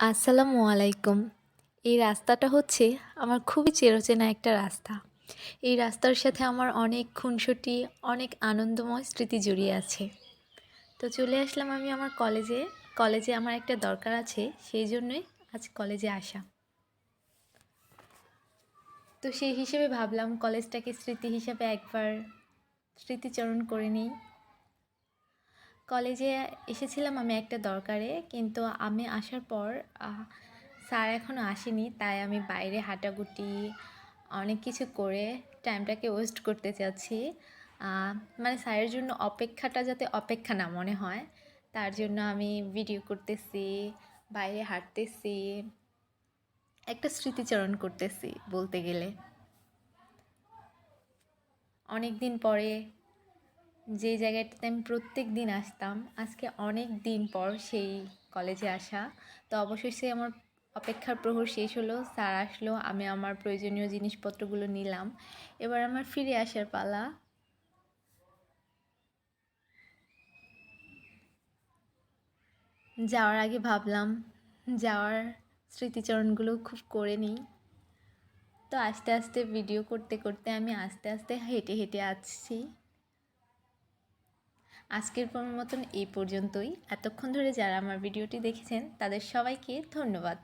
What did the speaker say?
আসসালামু আলাইকুম। এই রাস্তাটা হচ্ছে আমার খুবই চেরোচেনা একটা রাস্তা। এই রাস্তার সাথে আমার অনেক খুনসুটি, অনেক আনন্দময় স্মৃতি জড়িয়ে আছে। তো চলে আসলাম আমি আমার কলেজে। কলেজে আমার একটা দরকার আছে, সেই জন্যই আজ কলেজে আসা। তো সেই হিসেবে ভাবলাম কলেজটাকে স্মৃতি হিসাবে একবার স্মৃতিচরণ করে নিই। কলেজে এসেছিলাম আমি একটা দরকারে, কিন্তু আমি আসার পর স্যার এখনও আসেনি, তাই আমি বাইরে হাঁটাগুটি অনেক কিছু করে টাইমটাকে ওয়েস্ট করতে চাচ্ছি। মানে স্যারের জন্য অপেক্ষাটা যাতে অপেক্ষা না মনে হয়, তার জন্য আমি ভিডিও করতেছি, বাইরে হাঁটতেছি, একটা স্মৃতিচারণ করতেছি বলতে গেলে। অনেক দিন পরে যে জায়গাটাতে আমি প্রত্যেক দিন আসতাম, আজকে অনেক দিন পর সেই কলেজে আসা। তো অবশেষে আমার অপেক্ষার প্রহর শেষ হলো, স্যার আসলো, আমি আমার প্রয়োজনীয় জিনিসপত্রগুলো নিলাম। এবার আমার ফিরে আসার পালা। যাওয়ার আগে ভাবলাম, যাওয়ার স্মৃতিচরণগুলো খুব করে নিই। তো আস্তে আস্তে ভিডিও করতে করতে আমি আস্তে আস্তে হেঁটে হেঁটে আসছি। আজকের মতন এই পর্যন্তই। এতক্ষণ ধরে যারা আমার ভিডিওটি দেখেছেন তাদের সবাইকে ধন্যবাদ।